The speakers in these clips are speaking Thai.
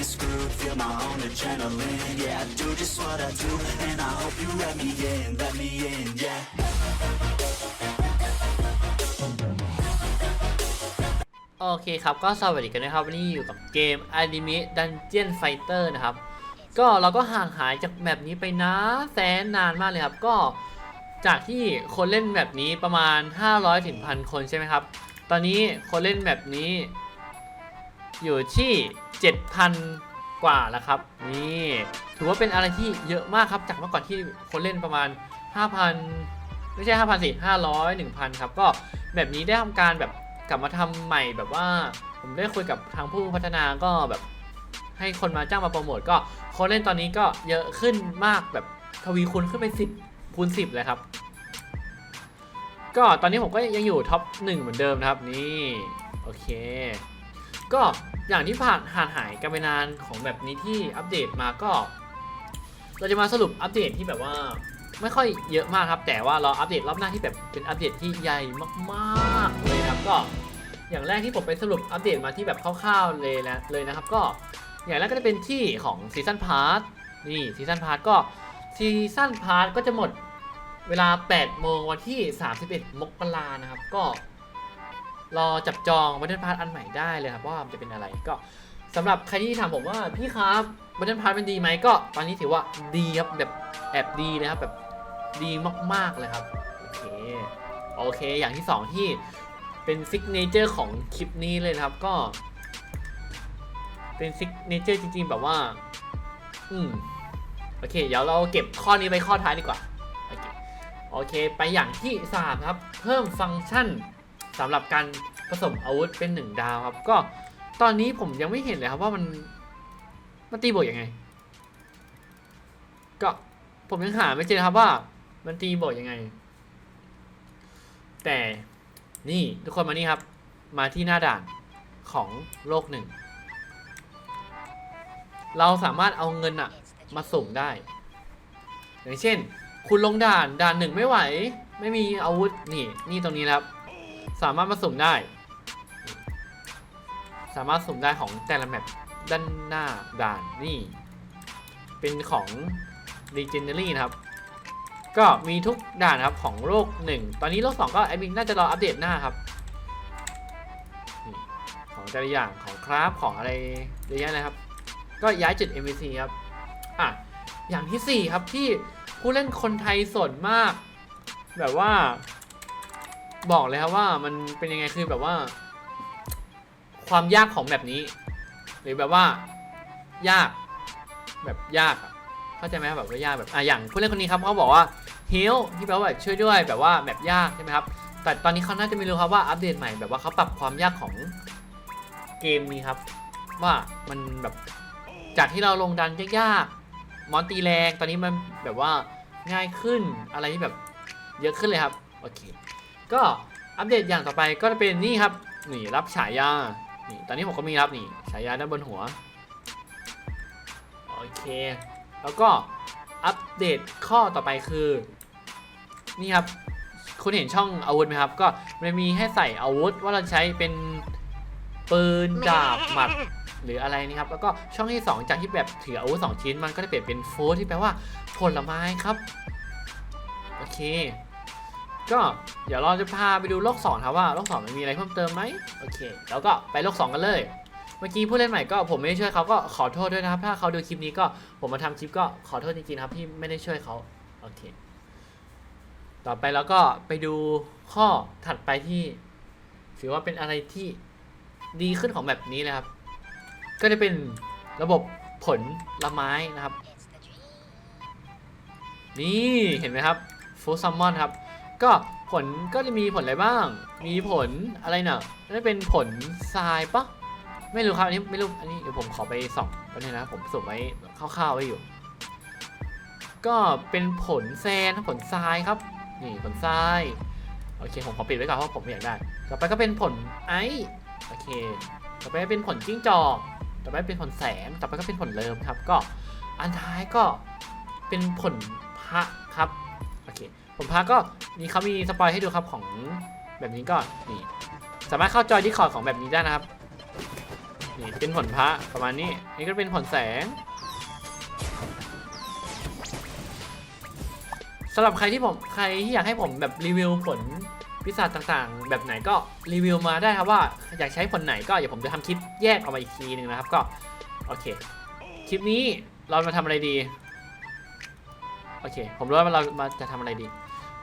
being screwed, feel my own adrenaline. Yeah, I do just what I do, and I hope you let me in, let me in, yeah. โอเคครับ ก็สวัสดีกันนะครับ วันนี้อยู่กับเกม Anime Dungeon Fighter นะครับ ก็เราก็ห่างหายจากแมปนี้ไปนะแสนนานมากเลยครับ ก็จากที่คนเล่นแมปนี้ประมาณ 500ถึงพันคนใช่ไหมครับ ตอนนี้คนเล่นแมปนี้อยู่ที่ 7,000 กว่าแล้วครับ นี่ถือว่าเป็นอะไรที่เยอะมากครับจากเมื่อก่อนที่คนเล่นประมาณ 5,000 ไม่ใช่ 5,000สิ500 1,000 ครับ ก็แบบนี้ได้ทำการแบบกลับมาทำใหม่แบบว่าผมได้คุยกับทางผู้พัฒนาก็แบบให้คนมาจ้างมาโปรโมทก็คนเล่นตอนนี้ก็เยอะขึ้นมากแบบทวีคูณขึ้นไป10คูณ10 เลยครับ ก็ตอนนี้ผมก็ยังอยู่ท็อปหนึ่งเหมือนเดิมนะครับนี่โอเค ก็ อย่างที่ผ่านห่างหายกันไปนานของแบบนี้ที่อัปเดตมาก็ เราจะมาสรุปอัปเดตที่แบบว่าไม่ค่อยเยอะมากครับ แต่ว่าเราอัปเดตรอบหน้าที่แบบเป็นอัปเดตที่ใหญ่มากๆเลยนะครับก็ อย่างแรกที่ผมไปสรุปอัปเดตมาที่แบบคร่าวๆเลยนะเลยนะครับ ก็อย่างแรกก็จะเป็นที่ของซีซันพาร์ทนี่ซีซันพาร์ทก็ซีซันพาร์ทก็จะหมดเวลา 8 โมงวันที่ 31 มกรานะครับ ก็ รอจับจองบัตเทิลพาร์ทอันใหม่ได้เลยครับว่ามันจะเป็นอะไรก็สำหรับใครที่ถามผมว่าพี่ครับบัตเทิลพาร์ทมันดีไหมก็ตอนนี้ถือว่าดีครับแบบแอบดีนะครับแบบดีมากๆเลยครับโอเคโอเค อย่างที่สองที่เป็นซิกเนเจอร์ของคลิปนี้เลยนะครับก็ เป็นซิกเนเจอร์จริงๆ แบบว่า อืมโอเค เดี๋ยวเราเก็บข้อนี้ไปข้อท้ายดีกว่า โอเคโอเค ไปอย่างที่สามครับ เพิ่มฟังก์ชัน สำหรับการผสมอาวุธเป็นหนึ่งดาวครับ ก็ตอนนี้ผมยังไม่เห็นเลยครับว่ามันมันตีบวกยังไง ก็ผมยังหาไม่เจอครับว่า มันตีบทยังไง แต่นี่ทุกคนมานี่ครับ มาที่หน้าด่านของโลกหนึ่ง เราสามารถเอาเงินอะมาสุ่มได้ อย่างเช่น คุณลงด่านด่านหนึ่งไม่ไหว ไม่มีอาวุธนี่นี่ตรงนี้ครับ สามารถมาสุ่มได้ สามารถสุ่มได้ของแต่ละแมปด้านหน้าด่านนี่ เป็นของ Legendary นะครับ ก็มีทุกด่านครับของโลก 1 ตอนนี้โลก 2 ก็แอดมินน่าจะรออัปเดตหน้าครับของแต่ละอย่างของคราฟของอะไรเยอะแยะเลยครับ ก็ย้ายจุด MVC ครับอะอย่างที่ 4 ครับที่ผู้เล่นคนไทยส่วนมาก แบบว่า บอกเลยครับว่ามันเป็นยังไงคือแบบว่า ความยากของแบบนี้ หรือแบบว่า ยาก แบบยากอะเข้าใจไหมแบบว่ายากแบบอะอย่างผู้เล่นคนนี้ครับเขาบอกว่าเฮลที่แปลว่าแบบช่วยด้วยแบบว่าแบบยากใช่ไหมครับแต่ตอนนี้เขาน่าจะไม่รู้ครับว่าอัปเดตใหม่แบบว่าเขาปรับความยากของเกมนี้ครับ ว่ามันแบบจากที่เราลงดันยากๆมอนตีแรงตอนนี้มันแบบว่าง่ายขึ้นอะไรที่แบบเยอะขึ้นเลยครับ โอเค ก็อัปเดตอย่างต่อไปก็จะเป็นนี่ครับนี่รับฉายานี่ตอนนี้ผมก็มีรับนี่ฉายาด้านบนหัวโอเค แล้วก็อัปเดตข้อต่อไปคือนี่ครับคุณเห็นช่องอาวุธไหมครับ ก็มันมีให้ใส่อาวุธว่าเราใช้เป็นปืนดาบหมัดหรืออะไรนี่ครับ แล้วก็ช่องที่ 2 จากที่แบบถืออาวุธสองชิ้นมันก็จะเปลี่ยนเป็นฟู้ดที่แปลว่าผลไม้ครับ โอเค ก็เดี๋ยวเราจะพาไปดูโลก2ครับว่าโลก2มันมีอะไรเพิ่มเติมไหมโอเค แล้วก็ไปโลก 2 กันเลย เมื่อกี้ผู้เล่นใหม่ก็ผมไม่ได้ช่วยเขาก็ขอโทษด้วยนะครับ ถ้าเขาดูคลิปนี้ก็ผมมาทำคลิปก็ขอโทษจริงๆครับที่ไม่ได้ช่วยเขาโอเค ต่อไปแล้วก็ไปดูข้อถัดไปที่ถือว่าเป็นอะไรที่ดีขึ้นของแบบนี้เลยครับ ก็จะเป็นระบบผลละไม้นะครับ นี่เห็นไหมครับฟูซัมมอนครับ ก็ผลก็จะมีผลอะไรบ้าง มีผลอะไรเนาะน่าจะเป็นผลทรายปะไม่รู้ครับอันนี้ไม่รู้อันนี้เดี๋ยวผมขอไปส่องแป๊บนึงนะผมสุ่มไว้คร่าวๆไว้อยู่ ก็เป็นผลแซนผลทรายครับ นี่ผลทรายโอเคผมขอปิดไว้ก่อนเพราะผมไม่อยากได้ ต่อไปก็เป็นผลไอซ์โอเค ต่อไปเป็นผลจิ้งจอกต่อไปเป็นผลแสงต่อไปก็เป็นผลเลิมครับ ก็อันท้ายก็เป็นผลพระครับ ผลพระก็มีเขามีสปอยให้ดูครับของแบบนี้ก็นี่สามารถเข้าจอยที่คอร์ดของแบบนี้ได้นะครับนี่เป็นผลพระประมาณนี้นี่ก็เป็นผลแสงสำหรับใครที่ผมใครที่อยากให้ผมแบบรีวิวผลพิศาจต่างๆ แบบไหนก็รีวิวมาได้ครับว่าอยากใช้ผลไหนก็เดี๋ยวผมจะทำคลิปแยกออกมาอีกทีหนึ่งนะครับก็โอเคคลิปนี้เรามาทำอะไรดีโอเค ผมรู้ว่าเรามาจะทำอะไรดี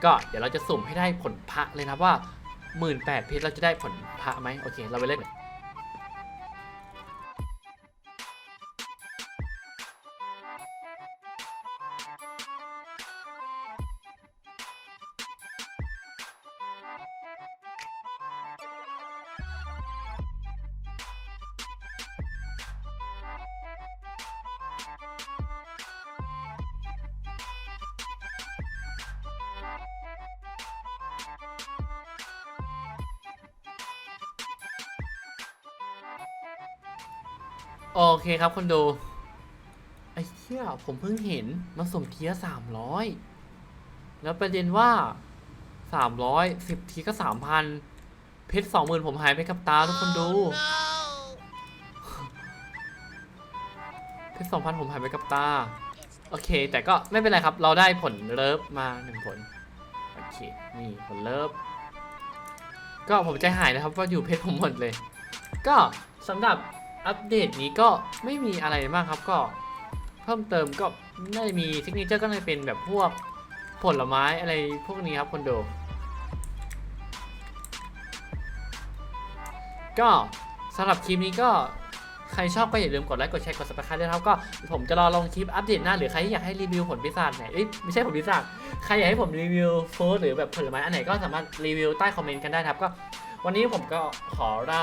ก็เดี๋ยวเราจะสุ่มให้ได้ผลพระเลยนะว่าหมื่นแปดเพชรเราจะได้ผลพระไหมโอเค เราไปเล่น โอเคครับคนดูไอ้เหี้ยผมเพิ่งเห็นมันส่งเทียสามร้อยแล้วประเด็นว่าสามร้อยสิบทีก็สามพันเพชรสองหมื่นผมหายไปกับตาทุกคนดู เพชรสองพันผมหายไปกับตา โอเค แต่ก็ไม่เป็นไรครับ เราได้ผลเลิฟมาหนึ่งผล โอเค นี่ผลเลิฟ ก็ผมใจหายนะครับว่าอยู่เพชรผมหมดเลย ก็สำหรับ อัปเดตนี้ก็ไม่มีอะไรมากครับก็เพิ่มเติมก็น่าจะมีเทคนิคเจอร์ก็เลยเป็นแบบพวกผลไม้อะไรพวกนี้ครับคนดูก็สำหรับคลิปนี้ก็ใครชอบก็อย่าลืมกดไลค์กดแชร์กด subscribe ด้วยครับก็ผมจะรอลงคลิปอัปเดตหน้าหรือใครที่อยากให้รีวิวผลพิศาไหนเอ้ยไม่ใช่ผลพิศาใครอยากให้ผมรีวิวฟู้ดหรือแบบผลไม้อันไหนก็สามารถรีวิวใต้คอมเมนต์กันได้ครับก็ วันนี้ผมก็ขอลา